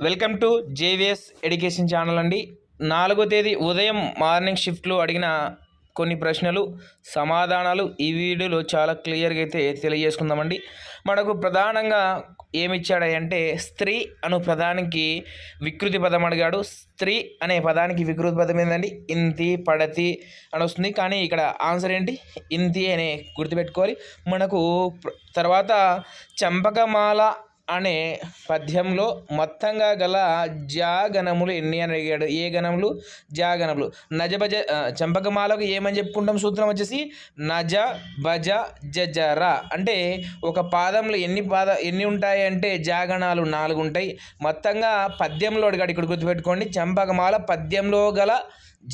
Welcome to JVS education channel అండి. నాలుగో తేదీ ఉదయం మార్నింగ్ షిఫ్ట్లో అడిగిన కొన్ని ప్రశ్నలు సమాధానాలు ఈ వీడియోలో చాలా క్లియర్గా అయితే తెలియజేసుకుందామండి. మనకు ప్రధానంగా ఏమిచ్చాడంటే స్త్రీ అను పదానికి వికృతి పదం అడిగాడు. స్త్రీ అనే పదానికి వికృతి పదం ఏంటండి ఇంతి పడతి అని వస్తుంది. కానీ ఇక్కడ ఆన్సర్ ఏంటి? ఇంతి అనే గుర్తుపెట్టుకోవాలి. మనకు తర్వాత చంపకమాల అనే పద్యంలో మొత్తంగా గల జాగణములు ఎన్ని అని అడిగాడు. ఏ గణములు? జాగణములు నజ భజ చంపకమాలకు ఏమని చెప్పుకుంటాం? సూత్రం వచ్చేసి నజ భజ జజర. అంటే ఒక పాదంలో ఎన్ని పాద ఎన్ని ఉంటాయి అంటే జాగణాలు నాలుగు ఉంటాయి. మొత్తంగా పద్యంలో అడిగాడు. ఇక్కడ గుర్తుపెట్టుకోండి. చంపకమాల పద్యంలో గల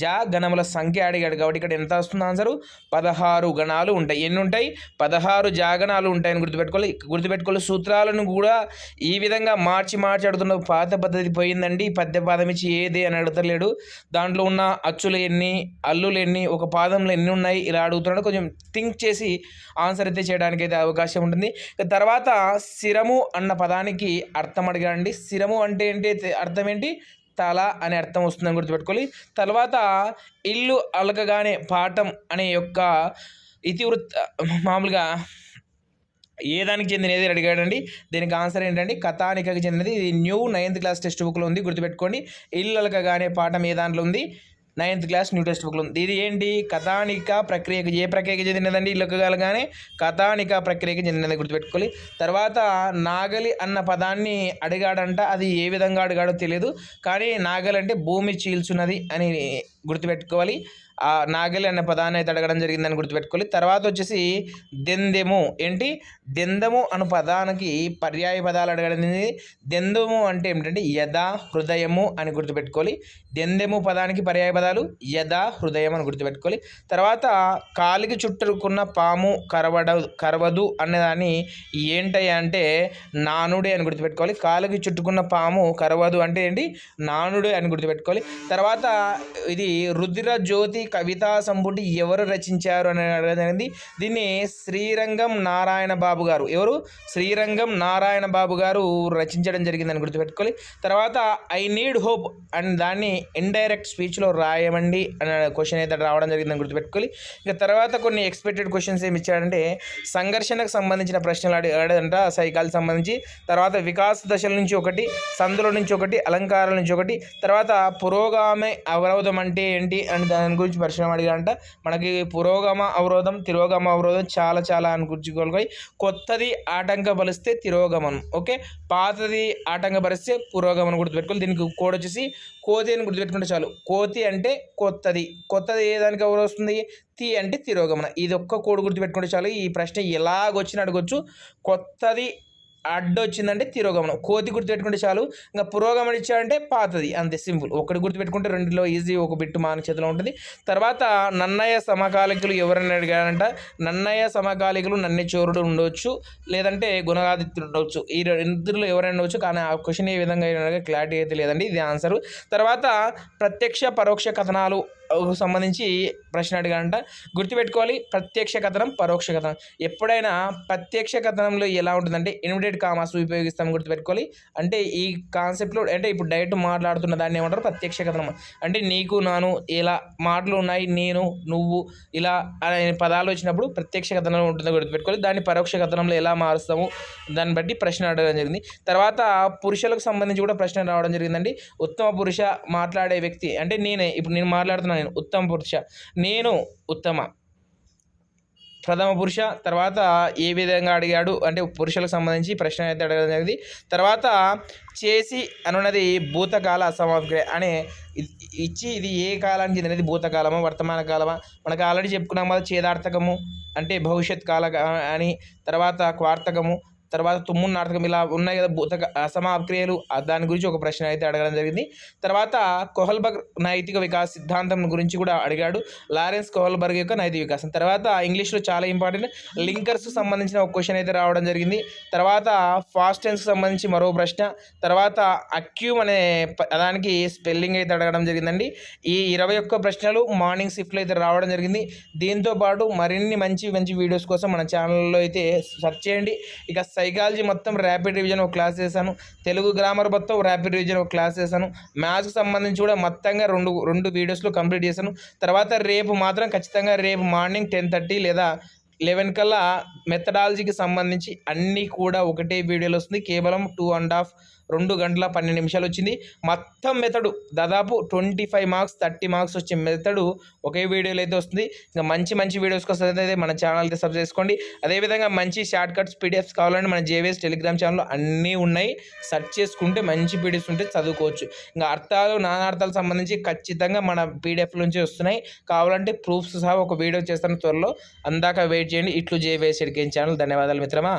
జా గణముల సంఖ్య అడిగాడు కాబట్టి ఇక్కడ ఎంత వస్తుంది ఆన్సరు పదహారు గణాలు ఉంటాయి. ఎన్ని ఉంటాయి? పదహారు జాగణాలు ఉంటాయని గుర్తుపెట్టుకోవాలి. గుర్తుపెట్టుకోవాలి. సూత్రాలను కూడా ఈ విధంగా మార్చి మార్చి అడుగుతున్న పాత పద్ధతి పోయిందండి. పద్య పాదం ఇచ్చి ఏది అని అడుగుతలేడు. దాంట్లో ఉన్న అచ్చులు ఎన్ని అల్లులు ఎన్ని ఒక పాదంలో ఎన్ని ఉన్నాయి ఇలా అడుగుతున్నాడు. కొంచెం థింక్ చేసి ఆన్సర్ అయితే చేయడానికి అయితే అవకాశం ఉంటుంది. తర్వాత శిరము అన్న పదానికి అర్థం అడిగాడండి శిరము అంటే ఏంటి? అర్థం ఏంటి? తల అనే అర్థం వస్తుందని గుర్తుపెట్టుకోవాలి. తర్వాత ఇల్లు అలకగానే పాఠం అనే యొక్క ఇతివృత్త మామూలుగా ఏ దానికి చెందిన ఏది అడిగాడండి? దీనికి ఆన్సర్ ఏంటండి? కథానికకి చెందినది ఇది న్యూ నైన్త్ క్లాస్ టెక్స్ట్ బుక్లో ఉంది గుర్తుపెట్టుకోండి. ఇల్లు అలకగానే పాఠం ఏ దాంట్లో ఉంది? నైన్త్ క్లాస్ న్యూ టెక్స్ట్ బుక్లో ఉంది. ఇది ఏంటి? కథానిక ప్రక్రియకి ఏ ప్రక్రియకి చెందినదండి? ఇల్లు కానీ కథానిక ప్రక్రియకి చెందినది గుర్తుపెట్టుకోవాలి. తర్వాత నాగలి అన్న పదాన్ని అడిగాడంట. అది ఏ విధంగా అడిగాడో తెలియదు కానీ నాగలి అంటే భూమి చీల్చున్నది అని గుర్తుపెట్టుకోవాలి. నాగలి అనే పదాన్ని అయితే అడగడం జరిగిందని గుర్తుపెట్టుకోవాలి. తర్వాత వచ్చేసి దెందెము. ఏంటి? దెందము అను పదానికి పర్యాయ పదాలు అడగడం జరిగింది. దెందము అంటే ఏమిటంటే యథా హృదయము అని గుర్తుపెట్టుకోవాలి. దెందెము పదానికి పర్యాయ పదాలు యథా హృదయం అని గుర్తుపెట్టుకోవాలి. తర్వాత కాలికి చుట్టుకున్న పాము కరవడ కరవదు అనేదాన్ని ఏంటయ్యా అంటే నానుడే అని గుర్తుపెట్టుకోవాలి. కాలుకి చుట్టుకున్న పాము కరవదు అంటే ఏంటి? నానుడే అని గుర్తుపెట్టుకోవాలి. తర్వాత ఇది రుద్ర జ్యోతి కవితా సంపుటి ఎవరు రచించారు అని అడగడం దీన్ని శ్రీరంగం నారాయణ బాబు గారు ఎవరు? శ్రీరంగం నారాయణ బాబు గారు రచించడం జరిగిందని గుర్తుపెట్టుకోవాలి. తర్వాత ఐ నీడ్ హోప్ అండ్ దాన్ని ఇండైరెక్ట్ స్పీచ్లో రాయమండి అనే క్వశ్చన్ అయితే రావడం జరిగిందని గుర్తుపెట్టుకోవాలి. ఇక తర్వాత కొన్ని ఎక్స్పెక్టెడ్ క్వశ్చన్స్ ఏమి ఇచ్చాడంటే సంఘర్షణకు సంబంధించిన ప్రశ్నలు అడి అడగడంట సైకాలకి సంబంధించి. తర్వాత వికాస దశల నుంచి ఒకటి సందుల నుంచి ఒకటి అలంకారాల నుంచి ఒకటి. తర్వాత పురోగామి అవరోధం అంటే ఏంటి అని దాని గురించి ప్రశ్న అడిగారంట. మనకి పురోగమ అవరోధం తిరోగమ అవరోధం చాలా చాలా అని గుర్తుకోవాలి కొత్తది ఆటంకపరిస్తే తిరోగమనం ఓకే? పాతది ఆటంకపరిస్తే పురోగమనం గుర్తుపెట్టుకోవాలి. దీనికి కోడ్ వచ్చేసి కోతి అని గుర్తుపెట్టుకుంటే చాలు. కోతి అంటే కొత్తది. కొత్తది ఏ దానికి ఎవరు వస్తుంది? తి అంటే తిరోగమన. ఇది ఒక్క కోడ్ గుర్తుపెట్టుకుంటే చాలు. ఈ ప్రశ్న ఎలాగొచ్చిన అడగొచ్చు. కొత్తది అడ్డు వచ్చిందంటే తిరోగమనం. కోతి గుర్తుపెట్టుకుంటే చాలు. ఇంకా పురోగమనం ఇచ్చాడంటే పాతది. అంతే సింపుల్. ఒకటి గుర్తుపెట్టుకుంటే రెండులో ఈజీ ఒక బిట్టు మాన చేతిలో ఉంటుంది. తర్వాత నన్నయ్య సమకాలికులు ఎవరైనా అడిగారంట నన్నయ్య సమకాలికులు నన్ను చోరుడు ఉండవచ్చు లేదంటే గుణగాదిత్యుడు ఉండవచ్చు ఈ ఇద్దరులో ఎవరైనా ఉండవచ్చు కానీ ఆ క్వశ్చన్ ఏ విధంగా క్లారిటీ అయితే లేదండి. ఇది ఆన్సర్ తర్వాత ప్రత్యక్ష పరోక్ష కథనాలు. సంబంధించి ప్రశ్న అడిగారంట గుర్తుపెట్టుకోవాలి ప్రత్యక్ష కథనం పరోక్ష కథనం. ఎప్పుడైనా ప్రత్యక్ష కథనంలో ఎలా ఉంటుందంటే ఇన్విటెడ్ కామాస్ ఉపయోగిస్తాం గుర్తుపెట్టుకోవాలి. అంటే ఈ కాన్సెప్ట్లో అంటే ఇప్పుడు డైరెక్ట్ మాట్లాడుతున్న దాన్ని ఏమంటారు? ప్రత్యక్ష కథనం. అంటే నీకు నాను ఇలా మాటలు ఉన్నాయి నేను నువ్వు ఇలా అనే పదాలు వచ్చినప్పుడు ప్రత్యక్ష కథనం ఉంటుందో గుర్తుపెట్టుకోవాలి. దాన్ని పరోక్ష కథనంలో ఎలా మారుస్తాము? దాన్ని బట్టి ప్రశ్న అడగడం జరిగింది. తర్వాత పురుషులకు సంబంధించి కూడా ప్రశ్న రావడం జరిగిందండి. ఉత్తమ పురుష మాట్లాడే వ్యక్తి అంటే నేనే ఇప్పుడు నేను మాట్లాడుతున్నాను నేను ఉత్తమ పురుష. నేను ఉత్తమ. ప్రథమ పురుష తర్వాత ఏ విధంగా అడిగాడు అంటే పురుషులకు సంబంధించి ప్రశ్న అయితే అడగడం జరిగింది. తర్వాత చేసి అనున్నది భూతకాల అసమాప్తి అనే ఇచ్చి ఇది ఏ కాలానికి చెందినది? భూతకాలమా? వర్తమాన కాలమా? మనకు ఆల్రెడీ చెప్పుకున్నాం కదా చేదార్థకము అంటే భవిష్యత్ కాల అని తర్వాత క్వార్థకము తర్వాత తుమ్ము నాటకం ఇలా ఉన్నాయి కదా భూత అసమాప్క్రియలు దాని గురించి ఒక ప్రశ్న అయితే అడగడం జరిగింది. తర్వాత కోహల్బర్గ్ నైతిక వికాస సిద్ధాంతం గురించి కూడా అడిగాడు. లారెన్స్ కోహల్బర్గ్ యొక్క నైతిక వికాసం. తర్వాత ఇంగ్లీష్లో చాలా ఇంపార్టెంట్ లింకర్స్ సంబంధించిన ఒక క్వశ్చన్ అయితే రావడం జరిగింది. తర్వాత ఫాస్ట్ టెన్స్ సంబంధించి మరో ప్రశ్న. తర్వాత అక్యూమ్ అనే దానికి స్పెల్లింగ్ అయితే అడగడం జరిగిందండి. ఈ ఇరవై ఒక్క ప్రశ్నలు మార్నింగ్ షిఫ్ట్లో అయితే రావడం జరిగింది. దీంతో పాటు మరిన్ని మంచి మంచి వీడియోస్ కోసం మన ఛానల్లో అయితే సెర్చ్ చేయండి. ఇక సైకాలజీ మొత్తం ర్యాపిడ్ రివిజన్ ఒక క్లాస్ చేశాను. తెలుగు గ్రామర్ మొత్తం ర్యాపిడ్ రివిజన్ ఒక క్లాస్ చేశాను. మ్యాథ్స్కి సంబంధించి కూడా మొత్తంగా రెండు రెండు వీడియోస్లో కంప్లీట్ చేశాను. తర్వాత రేపు మాత్రం ఖచ్చితంగా రేపు మార్నింగ్ టెన్ థర్టీ లేదా లెవెన్ కల్లా మెథడాలజీకి సంబంధించి అన్నీ కూడా ఒకటే వీడియోలో వస్తుంది. కేవలం టూ అండ్ హాఫ్ రెండు గంటల పన్నెండు నిమిషాలు వచ్చింది. మొత్తం మెథడు దాదాపు twenty five marks thirty marks వచ్చే మెథడు ఒకే వీడియోలో అయితే వస్తుంది. ఇంకా మంచి మంచి వీడియోస్ కోసం అయితే మన ఛానల్ అయితే సబ్స్క్రైబ్ చేసుకోండి. అదేవిధంగా మంచి షార్ట్ కట్స్ పీడిఎఫ్స్ కావాలంటే మన జేవీఎస్ టెలిగ్రామ్ ఛానల్లో అన్నీ ఉన్నాయి. సెర్చ్ చేసుకుంటే మంచి పీడిఎఫ్స్ ఉంటే చదువుకోవచ్చు. ఇంకా అర్థాలు నానార్థాలకు సంబంధించి ఖచ్చితంగా మన పీడిఎఫ్ నుంచి వస్తున్నాయి. కావాలంటే ప్రూఫ్స్ సహా ఒక వీడియో చేస్తాను త్వరలో. అందాక వెయిట్ చేయండి. ఇట్లు జేవీఎస్ ఎడ్యుకేషన్ ఛానల్. ధన్యవాదాలు మిత్రమా.